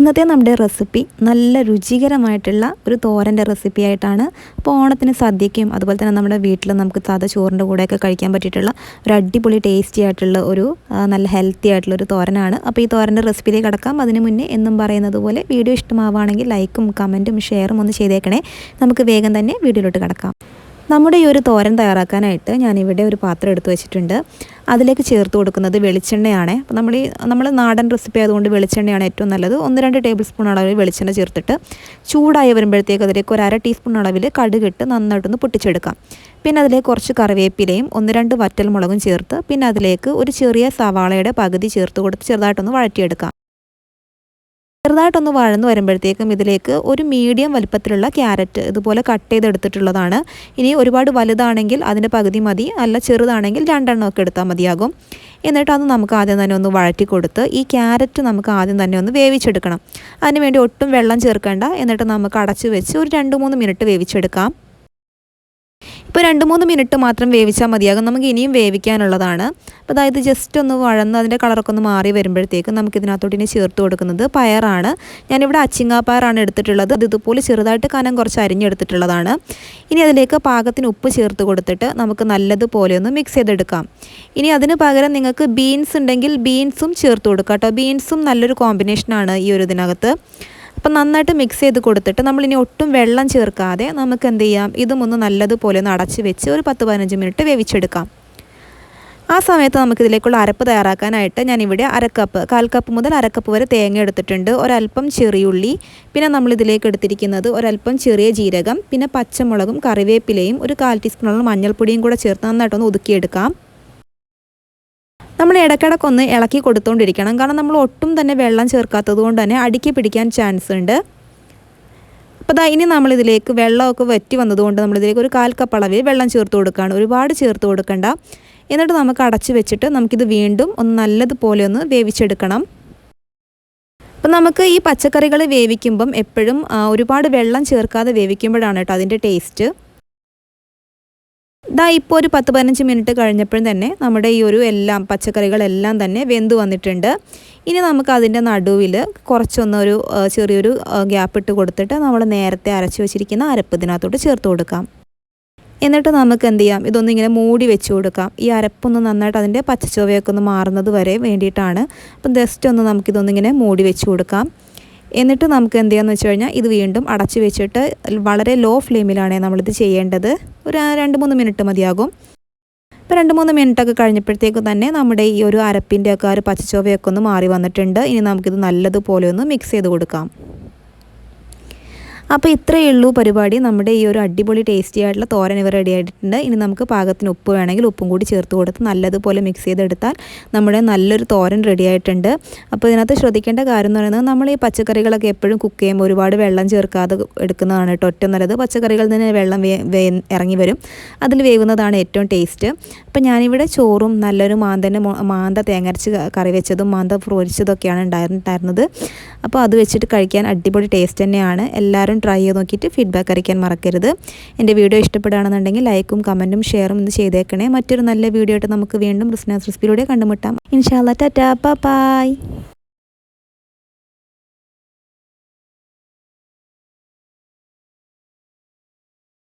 ഇന്നത്തെ നമ്മുടെ റെസിപ്പി നല്ല രുചികരമായിട്ടുള്ള ഒരു തോരന്റെ റെസിപ്പി ആയിട്ടാണ് അപ്പോൾ ഓണത്തിന് സദ്യയ്ക്കും അതുപോലെ തന്നെ നമ്മുടെ വീട്ടിൽ നമുക്ക് സാധാ ചോറിന്റെ കൂടെയൊക്കെ കഴിക്കാൻ പറ്റിയിട്ടുള്ള ഒരു അടിപൊളി ടേസ്റ്റി ആയിട്ടുള്ള ഒരു നല്ല ഹെൽത്തി ആയിട്ടുള്ള ഒരു തോരനാണ്. അപ്പോൾ ഈ തോരന്റെ റെസിപ്പിയിലേക്ക് കടക്കാം. അതിന് മുന്നേ എന്നും പറയുന്നത് പോലെ വീഡിയോ ഇഷ്ടമാവുകയാണെങ്കിൽ ലൈക്കും കമന്റും ഷെയറും ഒന്ന് ചെയ്തേക്കണേ. നമുക്ക് വേഗം തന്നെ വീഡിയോയിലോട്ട് കടക്കാം. നമ്മുടെ ഈ ഒരു തോരൻ തയ്യാറാക്കാനായിട്ട് ഞാനിവിടെ ഒരു പാത്രം എടുത്തു വെച്ചിട്ടുണ്ട്. അതിലേക്ക് ചേർത്ത് കൊടുക്കുന്നത് വെളിച്ചെണ്ണയാണ്. അപ്പോൾ നമ്മൾ ഈ നമ്മൾ നാടൻ റെസിപ്പി ആയതുകൊണ്ട് വെളിച്ചെണ്ണയാണ് ഏറ്റവും നല്ലത്. ഒന്ന് രണ്ട് ടേബിൾ സ്പൂൺ അളവിൽ വെളിച്ചെണ്ണ ചേർത്തിട്ട് ചൂടായി വരുമ്പോഴത്തേക്ക് അതിലേക്ക് ഒരു അര ടീസ്പൂൺ അളവിൽ കടുകിട്ട് നന്നായിട്ടൊന്ന് പൊട്ടിച്ചെടുക്കാം. പിന്നെ അതിലേക്ക് കുറച്ച് കറിവേപ്പിലയും ഒന്ന് രണ്ട് വറ്റൽ മുളകും ചേർത്ത് പിന്നെ അതിലേക്ക് ഒരു ചെറിയ സവാളയുടെ പകുതി ചേർത്ത് കൊടുത്ത് ചെറുതായിട്ടൊന്ന് വഴറ്റിയെടുക്കാം. ചെറുതായിട്ടൊന്ന് വഴന്നു വരുമ്പോഴത്തേക്കും ഇതിലേക്ക് ഒരു മീഡിയം വലിപ്പത്തിലുള്ള ക്യാരറ്റ് ഇതുപോലെ കട്ട് ചെയ്തെടുത്തിട്ടുള്ളതാണ്. ഇനി ഒരുപാട് വലുതാണെങ്കിൽ അതിന്റെ പകുതി മതി അല്ല ചെറുതാണെങ്കിൽ രണ്ടെണ്ണം ഒക്കെ എടുത്താൽ മതിയാകും. എന്നിട്ട് അത് നമുക്ക് ആദ്യം തന്നെ ഒന്ന് വഴറ്റി കൊടുത്ത് ഈ ക്യാരറ്റ് നമുക്ക് ആദ്യം തന്നെ ഒന്ന് വേവിച്ചെടുക്കണം. അതിനുവേണ്ടി ഒട്ടും വെള്ളം ചേർക്കേണ്ട. എന്നിട്ട് നമുക്ക് അടച്ചു വെച്ച് ഒരു രണ്ട് മൂന്ന് മിനിറ്റ് വേവിച്ചെടുക്കാം. ഇപ്പോൾ രണ്ട് മൂന്ന് മിനിറ്റ് മാത്രം വേവിച്ചാൽ മതിയാകും. നമുക്ക് ഇനിയും വേവിക്കാനുള്ളതാണ്. അപ്പോൾ അതായത് ജസ്റ്റ് ഒന്ന് വഴന്ന് അതിന്റെ കളറൊക്കെ ഒന്ന് മാറി വരുമ്പോഴത്തേക്കും നമുക്ക് ഇതിനകത്തോട്ട് ഇനി ചേർത്ത് കൊടുക്കുന്നത് പയറാണ്. ഞാനിവിടെ അച്ചിങ്ങാപ്പയറാണ് എടുത്തിട്ടുള്ളത്. അത് ഇതുപോലെ ചെറുതായിട്ട് കനം കുറച്ച് അരിഞ്ഞെടുത്തിട്ടുള്ളതാണ്. ഇനി അതിലേക്ക് പാകത്തിന് ഉപ്പ് ചേർത്ത് കൊടുത്തിട്ട് നമുക്ക് നല്ലതുപോലെ ഒന്ന് മിക്സ് ചെയ്തെടുക്കാം. ഇനി അതിന് പകരം നിങ്ങൾക്ക് ബീൻസ് ഉണ്ടെങ്കിൽ ബീൻസും ചേർത്ത് കൊടുക്കാം കേട്ടോ. ബീൻസും നല്ലൊരു കോമ്പിനേഷനാണ് ഈ ഒരു ഇതിനകത്ത്. അപ്പം നന്നായിട്ട് മിക്സ് ചെയ്ത് കൊടുത്തിട്ട് നമ്മളിനി ഒട്ടും വെള്ളം ചേർക്കാതെ നമുക്ക് എന്ത് ചെയ്യാം? ഇതും ഒന്ന് നല്ലതുപോലെ ഒന്ന് അടച്ച് വെച്ച് ഒരു പത്ത് പതിനഞ്ച് മിനിറ്റ് വേവിച്ചെടുക്കാം. ആ സമയത്ത് നമുക്കിതിലേക്കുള്ള അരപ്പ് തയ്യാറാക്കാനായിട്ട് ഞാനിവിടെ അരക്കപ്പ് കാൽ കപ്പ് മുതൽ അരക്കപ്പ് വരെ തേങ്ങ എടുത്തിട്ടുണ്ട്. ഒരല്പം ചെറിയുള്ളി പിന്നെ നമ്മളിതിലേക്ക് എടുത്തിരിക്കുന്നത് ഒരല്പം ചെറിയ ജീരകം പിന്നെ പച്ചമുളകും കറിവേപ്പിലയും ഒരു കാൽ ടീസ്പൂണോളം മഞ്ഞൾപ്പൊടിയും കൂടെ ചേർത്ത് നന്നായിട്ടൊന്ന് ഒതുക്കിയെടുക്കാം. നമ്മൾ ഇടയ്ക്കിടയ്ക്കൊന്ന് ഇളക്കി കൊടുത്തുകൊണ്ടിരിക്കണം കാരണം നമ്മൾ ഒട്ടും തന്നെ വെള്ളം ചേർക്കാത്തത് കൊണ്ട് തന്നെ അടുക്കി പിടിക്കാൻ ചാൻസ് ഉണ്ട്. അപ്പോൾ ദാ ഇനി നമ്മളിതിലേക്ക് വെള്ളമൊക്കെ വറ്റി വന്നതുകൊണ്ട് നമ്മളിതിലേക്ക് ഒരു കാൽ കപ്പ് അളവിൽ വെള്ളം ചേർത്ത് കൊടുക്കുകയാണ്. ഒരുപാട് ചേർത്ത് കൊടുക്കണ്ട. എന്നിട്ട് നമുക്ക് അടച്ച് വെച്ചിട്ട് നമുക്കിത് വീണ്ടും ഒന്ന് നല്ലതുപോലെ ഒന്ന് വേവിച്ചെടുക്കണം. അപ്പം നമുക്ക് ഈ പച്ചക്കറികൾ വേവിക്കുമ്പം എപ്പോഴും ഒരുപാട് വെള്ളം ചേർക്കാതെ വേവിക്കുമ്പോഴാണ് കേട്ടോ അതിന്റെ ടേസ്റ്റ് ദാ ഇപ്പോൾ ഒരു പത്ത് പതിനഞ്ച് മിനിറ്റ് കഴിഞ്ഞപ്പോഴും തന്നെ നമ്മുടെ ഈ ഒരു എല്ലാം പച്ചക്കറികളെല്ലാം തന്നെ വെന്ത് വന്നിട്ടുണ്ട്. ഇനി നമുക്ക് അതിന്റെ നടുവിൽ കുറച്ചൊന്നൊരു ചെറിയൊരു ഗ്യാപ്പ് ഇട്ട് കൊടുത്തിട്ട് നമ്മൾ നേരത്തെ അരച്ച് വെച്ചിരിക്കുന്ന അരപ്പ് ഇതിനകത്തോട്ട് ചേർത്ത് കൊടുക്കാം. എന്നിട്ട് നമുക്ക് എന്ത് ചെയ്യാം? ഇതൊന്ന് ഇങ്ങനെ മൂടി വെച്ച് കൊടുക്കാം. ഈ അരപ്പൊന്ന് നന്നായിട്ട് അതിന്റെ പച്ചച്ചുവയൊക്കെ ഒന്ന് മാറുന്നത് വരെ വേണ്ടിയിട്ടാണ്. അപ്പം ജസ്റ്റ് ഒന്ന് നമുക്കിതൊന്നിങ്ങനെ മൂടി വെച്ച് കൊടുക്കാം. എന്നിട്ട് നമുക്ക് എന്ത് ചെയ്യാന്ന് വെച്ച് കഴിഞ്ഞാൽ ഇത് വീണ്ടും അടച്ചു വെച്ചിട്ട് വളരെ ലോ ഫ്ലെയിമിലാണ് നമ്മളിത് ചെയ്യേണ്ടത്. ഒരു രണ്ട് മൂന്ന് മിനിറ്റ് മതിയാകും. ഇപ്പോൾ രണ്ട് മൂന്ന് മിനിറ്റൊക്കെ കഴിഞ്ഞപ്പോഴത്തേക്കും തന്നെ നമ്മുടെ ഈ ഒരു അരപ്പിന്റെ ഒക്കെ ആ ഒരു പച്ചച്ചോവയൊക്കെ ഒന്ന് മാറി വന്നിട്ടുണ്ട്. ഇനി നമുക്കിത് നല്ലതുപോലെ ഒന്ന് മിക്സ് ചെയ്ത് കൊടുക്കാം. അപ്പോൾ ഇത്രയേ ഉള്ളൂ പരിപാടി. നമ്മുടെ ഈ ഒരു അടിപൊളി ടേസ്റ്റി ആയിട്ടുള്ള തോരൻ ഇവ റെഡി ആയിട്ടുണ്ട്. ഇനി നമുക്ക് പാകത്തിന് ഉപ്പ് വേണമെങ്കിൽ ഉപ്പും കൂടി ചേർത്ത് കൊടുത്ത് നല്ലതുപോലെ മിക്സ് ചെയ്തെടുത്താൽ നമ്മുടെ നല്ലൊരു തോരൻ റെഡി ആയിട്ടുണ്ട്. അപ്പോൾ ഇതിനകത്ത് ശ്രദ്ധിക്കേണ്ട കാര്യം എന്ന് പറയുന്നത് നമ്മൾ ഈ പച്ചക്കറികളൊക്കെ എപ്പോഴും കുക്ക് ചെയ്യുമ്പോൾ ഒരുപാട് വെള്ളം ചേർക്കാതെ എടുക്കുന്നതാണ് കേട്ടോ ഏറ്റവും നല്ലത്. പച്ചക്കറികളിൽ നിന്ന് വെള്ളം ഇറങ്ങി വരും. അതിൽ വേവുന്നതാണ് ഏറ്റവും ടേസ്റ്റ് അപ്പോൾ ഞാനിവിടെ ചോറും നല്ലൊരു മാന്തന്റെ മാന്ത തേങ്ങരച്ച് കറി വെച്ചതും മാന്ത പൊരിച്ചതൊക്കെയാണ് ഉണ്ടായിരുന്നിട്ടായിരുന്നത് അപ്പോൾ അത് വെച്ചിട്ട് കഴിക്കാൻ അടിപൊളി ടേസ്റ്റ് തന്നെയാണ്. എല്ലാവരും ട്രൈ ചെയ്ത് നോക്കിയിട്ട് ഫീഡ്ബാക്ക് അറിയിക്കാൻ മറക്കരുത്. എന്റെ വീഡിയോ ഇഷ്ടപ്പെടുകയാണെന്നുണ്ടെങ്കിൽ ലൈക്കും കമന്റും ഷെയറും ഒന്ന് ചെയ്തേക്കണേ. മറ്റൊരു നല്ല വീഡിയോ ആയിട്ട് നമുക്ക് വീണ്ടും റിസ്നാസ് റെസിപ്പിയിലൂടെ കണ്ടുമുട്ടാം. ഇൻഷാല്ല ടാറ്റാ ബൈ.